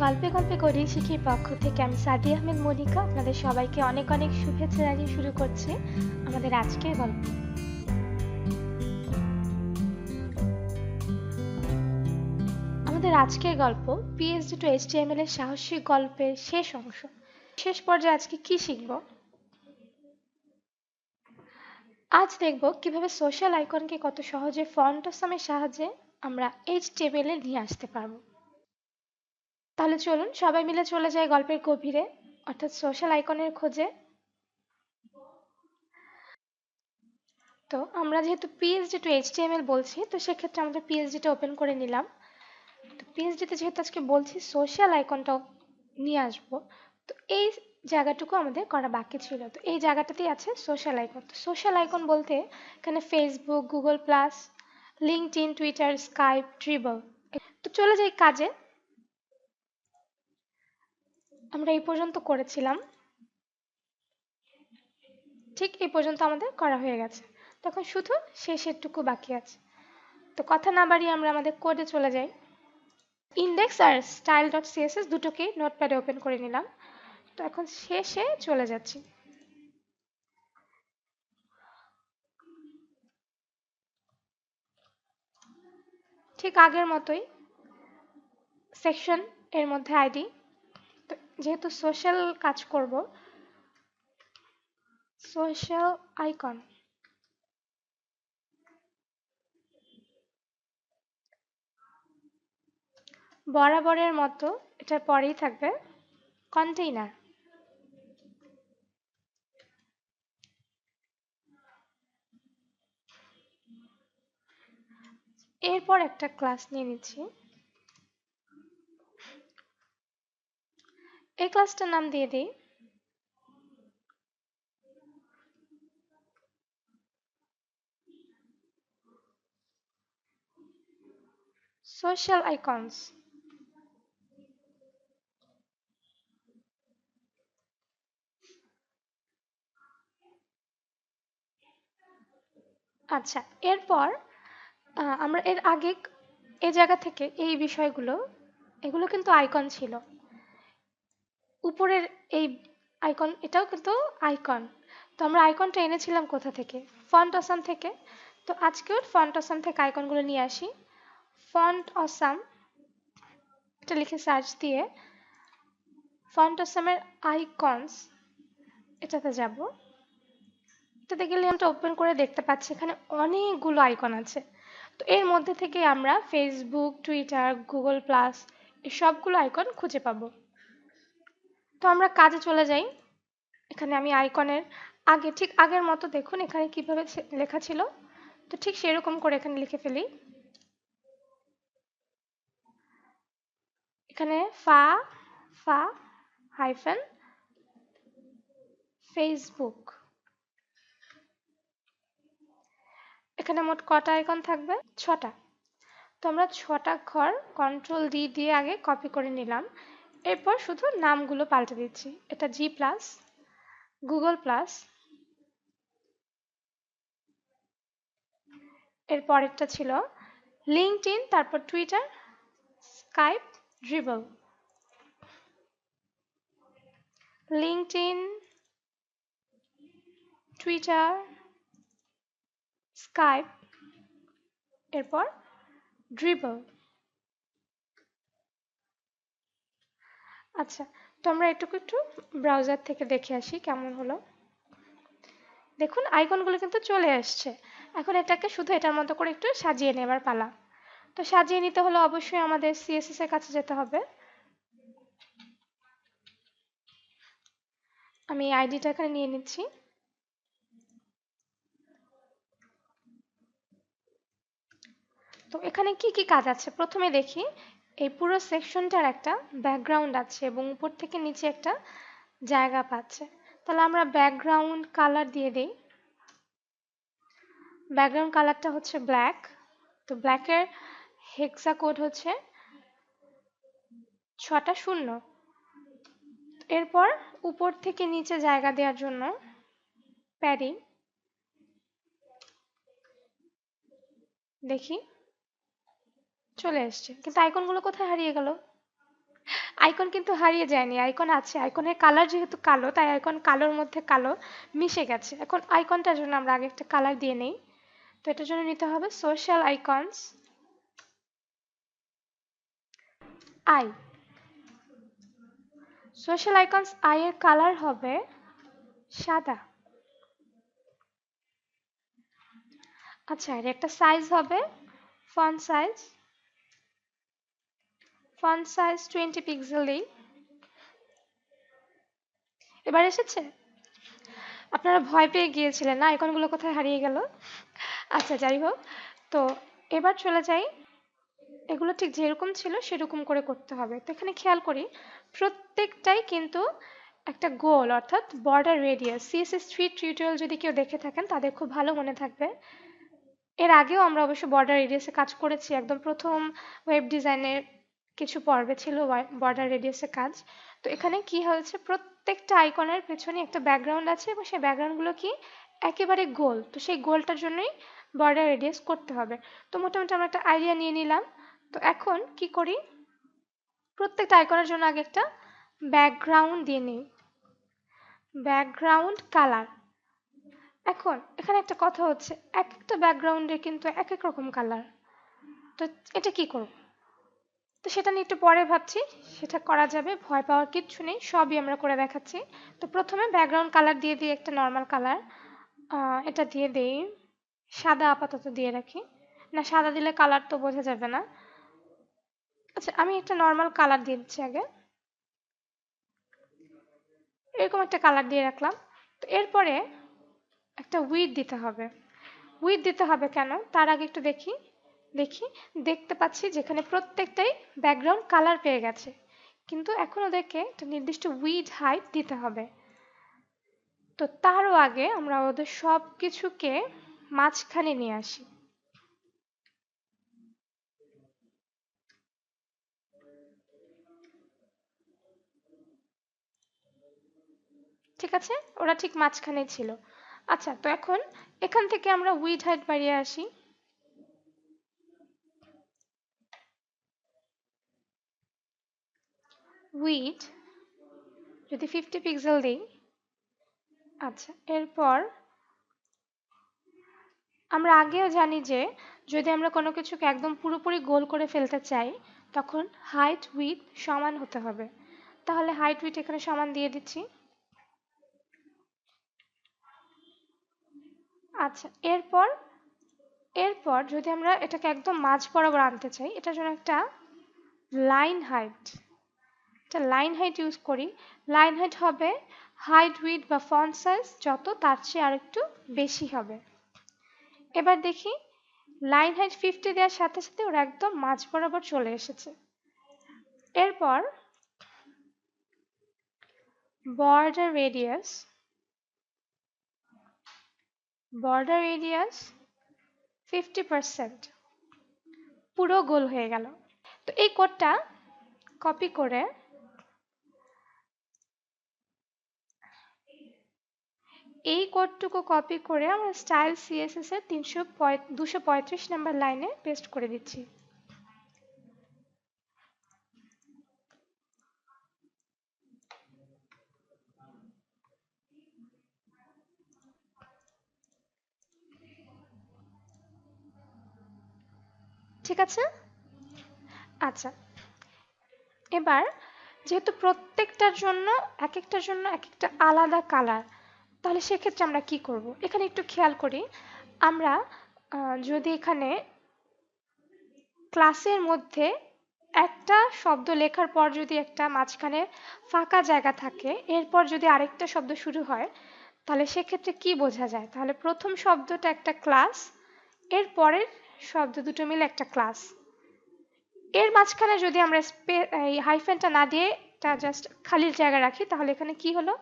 গল্পে গল্পে করি শিখির পক্ষ থেকে আমি সাদি আহমেদ মনিকা আপনাদের সবাইকে অনেক অনেক শুভেচ্ছা জানিয়ে শুরু করছি আমাদের আজকের গল্প। আমাদের আজকের গল্প পিএইচডি টু এইচটিএমএল এর সাহসিক গল্পের শেষ অংশ। শেষ পর্যায়ে আজকে কি শিখব? আজ দেখব কীভাবে সোশ্যাল আইকনকে কত সহজে ফন্ট সাহায্যে আমরা এইচটিএমএল এ নিয়ে আসতে পারব। তাহলে চলুন সবাই মিলে চলে যাই গল্পের গভীরে, অর্থাৎ সোশ্যাল আইকনের খোঁজে। তো আমরা যেহেতু পিএইচডি টু এইচটিএমএল বলছি, তো সেক্ষেত্রে আমাদের পিএইচডিটা ওপেন করে নিলাম। তো পিএইচডিতে যেহেতু আজকে বলছি সোশ্যাল আইকনটাও নিয়ে আসব। তো এই জায়গাটুকু আমাদের করা বাকি ছিল। তো এই জায়গাটাতেই আছে সোশ্যাল আইকন তো সোশ্যাল আইকন বলতে এখানে Facebook Google plus LinkedIn Twitter Skype dribbble তো চলে যাই কাজে। আমরা এই পর্যন্ত করেছিলাম। ঠিক এই পর্যন্ত আমাদের করা হয়ে গেছে। তখন শুধু শেষেরটুকু বাকি আছে। তো কথা না বাড়িয়ে আমরা আমাদের কোডে চলে যাই। ইন্ডেক্স আর স্টাইল ডট সিএসএস দুটোকেই নোটপ্যাডে ওপেন করে নিলাম। তো এখন শেষে চলে যাচ্ছি। ঠিক আগের মতোই সেকশন এর মধ্যে আইডি যেহেতু সোশ্যাল কাজ করব সোশ্যাল আইকন বরাবরের মতো এটার পরেই থাকবে কন্টেইনার এরপর একটা ক্লাস নিয়ে নিচ্ছি। এই ক্লাসটার নাম দিয়ে দিই। Social icons. আচ্ছা এরপর আমরা এর আগে এই জায়গা থেকে এই বিষয়গুলো, এগুলো কিন্তু আইকন ছিল। উপরের এই আইকন এটাও কিন্তু আইকন তো আমরা আইকনটা এনেছিলাম কোথা থেকে? ফন্ট অসাম থেকে। তো আজকেও ফন্ট অসাম থেকে আইকনগুলো নিয়ে আসি। ফন্ট অসাম এটা লিখে সার্চ দিয়ে ফন্ট অসামের আইকনস এটাতে যাব। এটাতে গেলে আমরা ওপেন করে দেখতে পাচ্ছি, এখানে অনেকগুলো আইকন আছে। তো এর মধ্যে থেকে আমরা ফেসবুক টুইটার গুগল প্লাস এই সবগুলো আইকন খুঁজে পাবো। তো আমরা কাজে চলে যাই। এখানে আমি আইকনের আগে, ঠিক আগের মতো দেখুন এখানে কীভাবে লেখা ছিল। তো ঠিক সেরকম করে এখানে লিখে ফেলি। এখানে ফা ফা হাইফেন ফেসবুক এখানে মোট কটা আইকন থাকবে? ছটা। তো আমরা ছটা ঘর কন্ট্রোল ডি দিয়ে আগে কপি করে নিলাম। এরপর শুধু নামগুলো পাল্টে দিচ্ছি। এটা জি প্লাস গুগল প্লাস এর পরেরটা ছিল লিঙ্কড ইন তারপর Twitter Skype Dribbble LinkedIn Twitter Skype এরপর ড্রিবল আচ্ছা তো আমরা এটুকু একটু ব্রাউজার থেকে দেখে আসি কেমন হলো। দেখুন আইকনগুলো কিন্তু চলে আসছে। এখন এটাকে শুধু এটার মতো করে একটু সাজিয়ে নেবার পালা। তো সাজিয়ে নিতে হলে অবশ্যই আমাদের সিএসএস এর কাছে যেতে হবে। আমি আইডিটা এখানে নিয়ে নিচ্ছি। তো এখানে কি কি কাজ আছে? প্রথমে দেখি এই পুরো সেকশনটার একটা ব্যাকগ্রাউন্ড আছে এবং উপর থেকে নিচে একটা জায়গা পাচ্ছে। তাহলে আমরা ব্যাকগ্রাউন্ড কালার দিয়ে দিই। ব্যাকগ্রাউন্ড কালারটা হচ্ছে ব্ল্যাক তো ব্ল্যাকের হেক্সা কোড হচ্ছে ছটা শূন্য। এরপর উপর থেকে নিচে জায়গা দেওয়ার জন্য প্যাডিং দেখি। চলে এসছে। কিন্তু আইকনগুলো কোথায় হারিয়ে গেল? আইকন কিন্তু হারিয়ে যায়নি। আইকন আছে। আইকনের কালার যেহেতু কালো, তাই আইকন কালোর মধ্যে কালো মিশে গেছে। এখন আইকনটার জন্য আমরা আগে একটা কালার দিয়ে নেই। তো এটার জন্য নিতে হবে social icons I social icons I এর কালার হবে সাদা। আচ্ছা এর একটা সাইজ হবে font size font size twenty পিক্সেলেই এবার এসেছে? আপনারা ভয় পেয়ে গিয়েছিলেন না? আইকনগুলো কোথায় হারিয়ে গেল? আচ্ছা যাই হোক। তো এবার চলে যাই। এগুলো ঠিক যেরকম ছিল সেরকম করে করতে হবে। তো এখানে খেয়াল করি, প্রত্যেকটাই কিন্তু একটা গোল, অর্থাৎ border radius CSS three tutorial যদি কেউ দেখে থাকেন, তাদের খুব ভালো মনে থাকবে। এর আগেও আমরা অবশ্য বর্ডার রেডিয়াসে কাজ করেছি। একদম প্রথম ওয়েব ডিজাইনের কিছু পর্বে ছিল বর্ডার রেডিয়াসে কাজ। তো এখানে কি হয়েছে? প্রত্যেকটা আইকনের পেছনে একটা ব্যাকগ্রাউন্ড আছে এবং সেই ব্যাকগ্রাউন্ডগুলো কি একেবারে গোল। তো সেই গোলটার জন্যই বর্ডার রেডিয়াস করতে হবে। তো মোটামুটি আমরা একটা আইডিয়া নিয়ে নিলাম। তো এখন কি করি? প্রত্যেকটা আইকনের জন্য আগে একটা ব্যাকগ্রাউন্ড দিয়ে নিই। ব্যাকগ্রাউন্ড কালার এখন এখানে একটা কথা হচ্ছে এক একটা ব্যাকগ্রাউন্ডে কিন্তু এক এক রকম কালার তো এটা কি করব? তো সেটা নিয়ে একটু পরে ভাবছি, সেটা করা যাবে, ভয় পাওয়ার কিচ্ছু নেই, সবই আমরা করে দেখাচ্ছি। তো প্রথমে ব্যাকগ্রাউন্ড কালার দিয়ে দিই একটা নর্মাল কালার এটা দিয়ে দিই, সাদা আপাতত দিয়ে রাখি। না, সাদা দিলে কালার তো বোঝা যাবে না। আচ্ছা আমি একটা নর্মাল কালার দিয়ে দিচ্ছি আগে। এরকম একটা কালার দিয়ে রাখলাম। তো এরপরে একটা উইথ দিতে হবে। উইথ দিতে হবে কেন? তার আগে একটু দেখি। দেখি, দেখতে পাচ্ছি যেখানে প্রত্যেকটাই ব্যাকগ্রাউন্ড কালার পেয়ে গেছে। কিন্তু এখন ওদেরকে একটা নির্দিষ্ট উইড হাইট দিতে হবে। তো তারও আগে আমরা ওদের সব কিছুকে মাঝখানে নিয়ে আসি। ঠিক আছে? ওরা ঠিক মাঝখানেই ছিল। আচ্ছা তো এখন এখান থেকে আমরা উইড হাইট বাড়িয়ে আসি। উইড যদি ফিফটি পিক্সেল দিই আচ্ছা এরপর আমরা আগেও জানি যে যদি আমরা কোনো কিছুকে একদম পুরোপুরি গোল করে ফেলতে চাই, তখন হাইট উইথ সমান হতে হবে। তাহলে হাইট উইথ এখানে সমান দিয়ে দিচ্ছি। আচ্ছা এরপর এরপর যদি আমরা এটাকে একদম মাঝ বরাবর আনতে চাই, এটার জন্য একটা লাইন হাইট একটা লাইন হাইট ইউজ করি। লাইন হাইট হবে হাইট উইথ বা ফন্ট সাইজ যত, তার চেয়ে আর একটু বেশি হবে। এবার দেখি লাইন হাইট ফিফটি দেওয়ার সাথে সাথে ওরা একদম মাঝ বরাবর চলে এসেছে। এরপর border radius border radius fifty percent পুরো গোল হয়ে গেল। তো এই কোডটা কপি করে এই কোডটুকু কপি করে আমরা স্টাইল সিএসএস এর তিনশো দুশো পঁয়ত্রিশ নাম্বার লাইনে পেস্ট করে দিচ্ছি। ঠিক আছে? আচ্ছা। এবার যেহেতু প্রত্যেকটার জন্য এক একটার জন্য এক একটা আলাদা কালার তাহলে সেক্ষেত্রে আমরা কি করব? এখানে একটু খেয়াল করি। আমরা যদি এখানে ক্লাসের মধ্যে একটা শব্দ লেখার পর যদি একটা মাঝখানে ফাঁকা জায়গা থাকে, এরপর যদি আরেকটা শব্দ শুরু হয়, তাহলে সেক্ষেত্রে কি বোঝা যায়? তাহলে প্রথম শব্দটা একটা ক্লাস, এর পরের শব্দ দুটো মিলে একটা ক্লাস। এর মাঝখানে যদি আমরা এই হাইফেনটা না দিয়ে এটা জাস্ট খালির জায়গা রাখি, তাহলে এখানে কি হলো?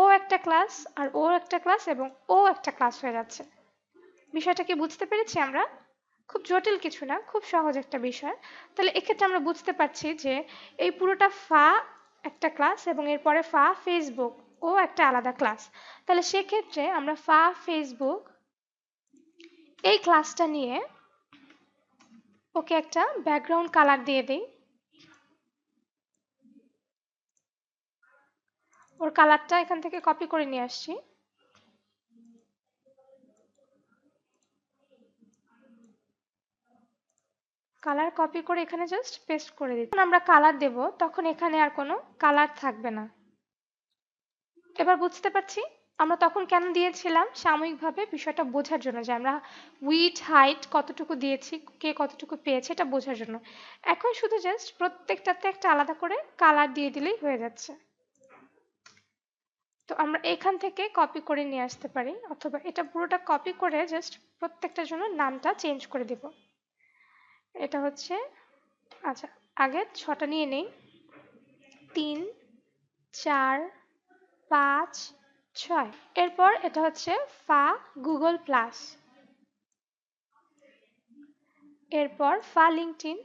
ও একটা ক্লাস আর ও একটা ক্লাস এবং ও একটা ক্লাস হয়ে যাচ্ছে। বিষয়টা কি বুঝতে পেরেছি আমরা? খুব জটিল কিছু না, খুব সহজ একটা বিষয়। তাহলে এক্ষেত্রে আমরা বুঝতে পারছি যে এই পুরোটা ফা একটা ক্লাস এবং এরপরে ফা ফেসবুক ও একটা আলাদা ক্লাস। তাহলে সেক্ষেত্রে আমরা ফা ফেসবুক এই ক্লাসটা নিয়ে ওকে একটা ব্যাকগ্রাউন্ড কালার দিয়ে দিই। ওর কালারটা এখান থেকে কপি করে নিয়ে আসছি। কালার কপি করে এখানে জাস্ট পেস্ট করে দিই যখন আমরা কালার দেব, তখন এখানে আর কোনো কালার থাকবে না। এবার বুঝতে পারছি, আমরা তখন কেন দিয়েছিলাম? সাময়িকভাবে বিষয়টা বোঝার জন্য যে আমরা উইট হাইট কতটুকু দিয়েছি, কে কতটুকু পেয়েছে এটা বোঝার জন্য। এখন শুধু জাস্ট প্রত্যেকটাতে একটা আলাদা করে কালার দিয়ে দিলেই হয়ে যাচ্ছে। তো আমরা এখান থেকে কপি করে নিয়ে আসতে পারি, অথবা এটা পুরোটা কপি করে জাস্ট প্রত্যেকটার জন্য নামটা চেঞ্জ করে দেব। এটা হচ্ছে আচ্ছা আগে ছটা নিয়ে নেই। তিন, চার, পাঁচ, ছয়। এরপর এটা হচ্ছে ফা গুগল প্লাস। এরপর ফা লিঙ্কটিন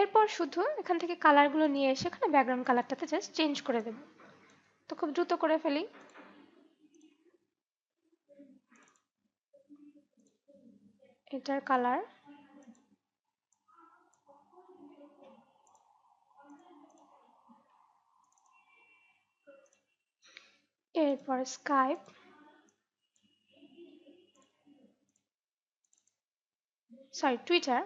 এরপর শুধু এখান থেকে কালারগুলো নিয়ে এসে এখানে ব্যাকগ্রাউন্ড কালারটাতে জাস্ট চেঞ্জ করে দেব। তো খুব দ্রুত করে ফেলি। এটার কালার এরপর স্কাইপ সরি টুইটার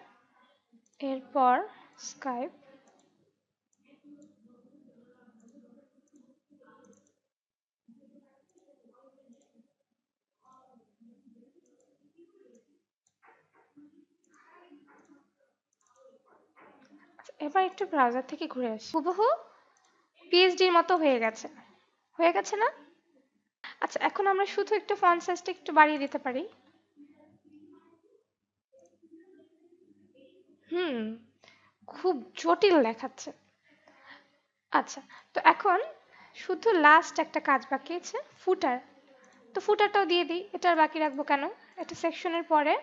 এরপর স্কাইপ এবার একটু ব্রাউজার থেকে ঘুরে আসি। হুবহু পিএইচডির মতো হয়ে গেছে। হয়ে গেছে না? আচ্ছা এখন আমরা শুধু একটু ফন্ট সাইজটা একটু বাড়িয়ে দিতে পারি। হুম। খুব জটিল দেখাচ্ছে। আচ্ছা তো এখন শুধু লাস্ট একটা কাজ বাকি আছে ফুটার তো ফুটারটাও দিয়ে দিই এটার বাকি রাখব কেন? এটা সেকশনের পরে।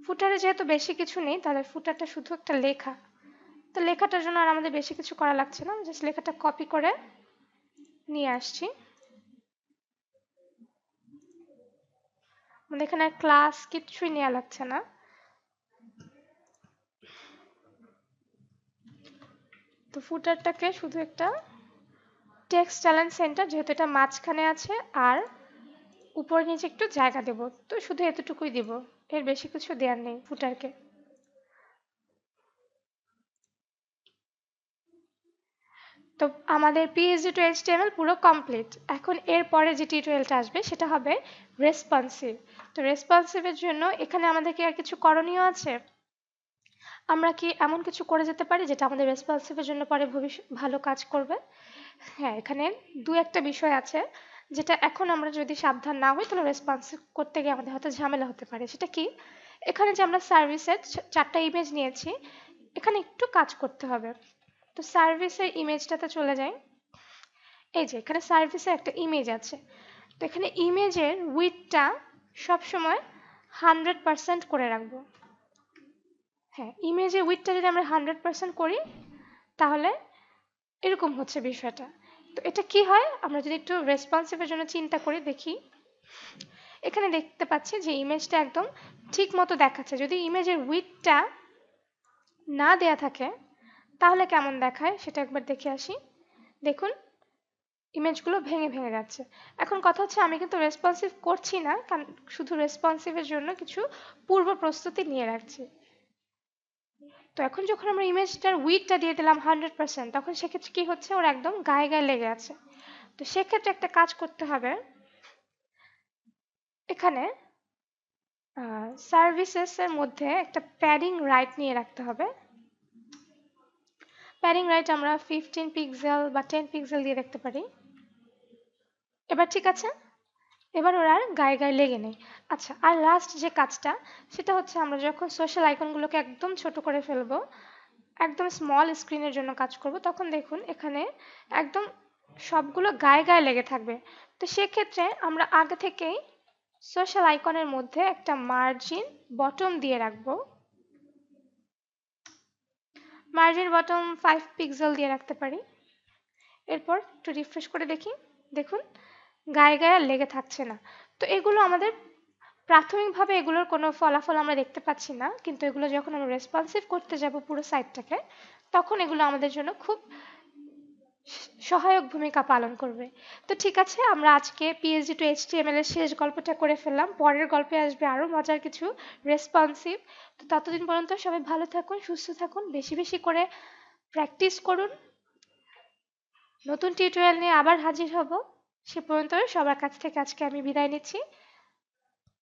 ফুটারে যেহেতু বেশি কিছু নেই, তাহলে ফুটারটা শুধু একটা লেখা। তো লেখাটার জন্য আর আমাদের বেশি কিছু করা লাগছে না জাস্ট লেখাটা কপি করে নিয়ে আসছি। আমাদের এখানে ক্লাস কিছুই নেওয়া লাগছে না। তো ফুটারটাকে শুধু একটা টেক্সট চ্যালেঞ্জ সেন্টার যেহেতু এটা মাঝখানে আছে, আর উপরে নিচে একটু জায়গা দেব। তো শুধু এতটুকুই দেব, এর বেশি কিছু দেওয়ার নেই ফুটারকে। তো আমাদের পিএইচডি টু এইচটিএমএল পুরো কমপ্লিট এখন এরপরে যে টি টিউটোরিয়ালটা আসবে, সেটা হবে রেসপন্সিভ তো রেসপন্সিভের জন্য এখানে আমাদের কি আর কিছু করণীয় আছে? আমরা কি এমন কিছু করে যেতে পারি যেটা আমাদের রেসপন্সিভের জন্য পরে ভবিষ্যৎ ভালো কাজ করবে? হ্যাঁ এখানে দু একটা বিষয় আছে যেটা এখন আমরা যদি সাবধান না হই, তাহলে রেসপন্সিভ করতে গিয়ে আমাদের হয়তো ঝামেলা হতে পারে। সেটা কি? এখানে যে আমরা সার্ভিসের চারটা ইমেজ নিয়েছি, এখানে একটু কাজ করতে হবে। তো সার্ভিসের ইমেজটাতে চলে যাই। এই যে, এখানে সার্ভিসে একটা ইমেজ আছে। তো এখানে ইমেজের উইথটা সবসময় হান্ড্রেড পারসেন্ট করে রাখব। হ্যাঁ ইমেজের উইথটা যদি আমরা হান্ড্রেড পারসেন্ট করি, তাহলে এরকম হচ্ছে বিষয়টা। তো এটা কি হয়? আমরা যদি একটু রেসপন্সিভের জন্য চিন্তা করি দেখি। এখানে দেখতে পাচ্ছি যে ইমেজটা একদম ঠিক মতো দেখাচ্ছে। যদি ইমেজের উইথটা না দেয়া থাকে তাহলে কেমন দেখায়? সেটা একবার দেখে আসি। দেখুন ইমেজগুলো ভেঙে ভেঙে যাচ্ছে। এখন কথা হচ্ছে, আমি কিন্তু রেসপন্সিভ করছি না শুধু রেসপন্সিভের জন্য কিছু পূর্ব প্রস্তুতি নিয়ে রাখছি। তো এখন যখন আমরা ইমেজটার উইথটা দিয়ে দিলাম হান্ড্রেড পার্সেন্ট তখন সেক্ষেত্রে কি হচ্ছে? ওর একদম গায়ে গায়ে লেগে আছে। তো সেক্ষেত্রে একটা কাজ করতে হবে। এখানে সার্ভিসেসের মধ্যে একটা প্যাডিং রাইট নিয়ে রাখতে হবে। প্যাডিং রাইট আমরা ফিফটিন পিক্সেল বা টেন পিক্সেল দিয়ে দেখতে পারি। এবার ঠিক আছে? এবার ওরা আর গায়ে গায়ে লেগে নেই। আচ্ছা আর লাস্ট যে কাজটা, সেটা হচ্ছে আমরা যখন সোশ্যাল আইকনগুলোকে একদম ছোট করে ফেলব, একদম স্মল স্ক্রিনের জন্য কাজ করব, তখন দেখুন এখানে একদম সবগুলো গায়ে গায়ে লেগে থাকবে। তো সেক্ষেত্রে আমরা আগে থেকেই সোশ্যাল আইকনের মধ্যে একটা মার্জিন বটম দিয়ে রাখব। মার্জিন বটম ফাইভ পিক্সেল দিয়ে রাখতে পারি। এরপর একটু রিফ্রেশ করে দেখি। দেখুন, গায়ে গায়ে লেগে থাকছে না। তো এগুলো আমাদের প্রাথমিকভাবে এগুলোর কোনো ফলাফল আমরা দেখতে পাচ্ছি না। কিন্তু এগুলো যখন আমরা রেসপন্সিভ করতে যাব পুরো সাইটটাকে তখন এগুলো আমাদের জন্য খুব সহায়ক ভূমিকা পালন করবে। তো ঠিক আছে, আমরা আজকে পিএইচডি টু এইচটিএমএল এর শেষ গল্পটা করে ফেললাম। পরের গল্পে আসবে আরও মজার কিছু রেসপন্সিভ তো ততদিন পর্যন্ত সবাই ভালো থাকুন, সুস্থ থাকুন, বেশি বেশি করে প্র্যাকটিস করুন। নতুন টিউটোরিয়াল নিয়ে আবার হাজির হব। সে পর্যন্ত সবার কাছ থেকে আজকে আমি বিদায় নিচ্ছি।